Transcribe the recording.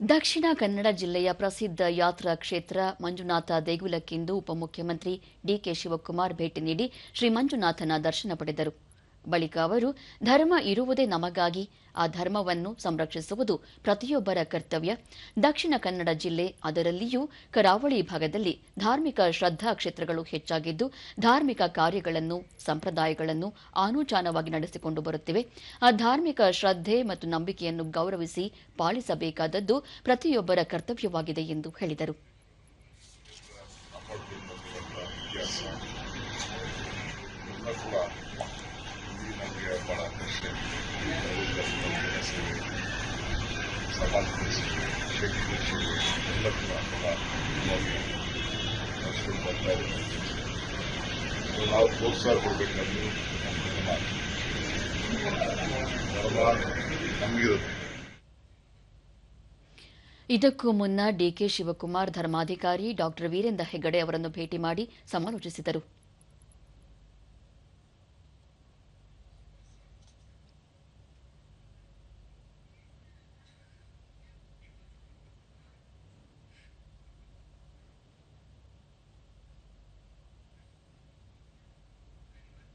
ದಕ್ಷಿಣ ಕನ್ನಡ ಜಿಲ್ಲೆಯ ಪ್ರಸಿದ್ಧ ಯಾತ್ರಾ ಕ್ಷೇತ್ರ ಮಂಜುನಾಥ ದೇಗುಲಕ್ಕಿಂದು ಉಪಮುಖ್ಯಮಂತ್ರಿ ಡಿಕೆ ಶಿವಕುಮಾರ್ ಭೇಟಿ ನೀಡಿ ಶ್ರೀ ಮಂಜುನಾಥನ ದರ್ಶನ ಪಡೆದರು. ಬಳಿಕ ಅವರು ಧರ್ಮ ಇರುವುದೇ ನಮಗಾಗಿ, ಆ ಧರ್ಮವನ್ನು ಸಂರಕ್ಷಿಸುವುದು ಪ್ರತಿಯೊಬ್ಬರ ಕರ್ತವ್ಯ. ದಕ್ಷಿಣ ಕನ್ನಡ ಜಿಲ್ಲೆ ಅದರಲ್ಲಿಯೂ ಕರಾವಳಿ ಭಾಗದಲ್ಲಿ ಧಾರ್ಮಿಕ ಶ್ರದ್ಧಾ ಕ್ಷೇತ್ರಗಳು ಹೆಚ್ಚಾಗಿದ್ದು, ಧಾರ್ಮಿಕ ಕಾರ್ಯಗಳನ್ನು, ಸಂಪ್ರದಾಯಗಳನ್ನು ಅನುಚಾನವಾಗಿ ನಡೆಸಿಕೊಂಡು ಬರುತ್ತಿವೆ. ಆ ಧಾರ್ಮಿಕ ಶ್ರದ್ಧೆ ಮತ್ತು ನಂಬಿಕೆಯನ್ನು ಗೌರವಿಸಿ ಪಾಲಿಸಬೇಕಾದದ್ದು ಪ್ರತಿಯೊಬ್ಬರ ಕರ್ತವ್ಯವಾಗಿದೆ ಎಂದು ಹೇಳಿದರು. ಇದಕ್ಕೂ ಮುನ್ನ ಡಿಕೆ ಶಿವಕುಮಾರ್ ಧರ್ಮಾಧಿಕಾರಿ ಡಾ ವೀರೇಂದ್ರ ಹೆಗಡೆ ಅವರನ್ನು ಭೇಟಿ ಮಾಡಿ ಸಮಾಲೋಚಿಸಿದರು.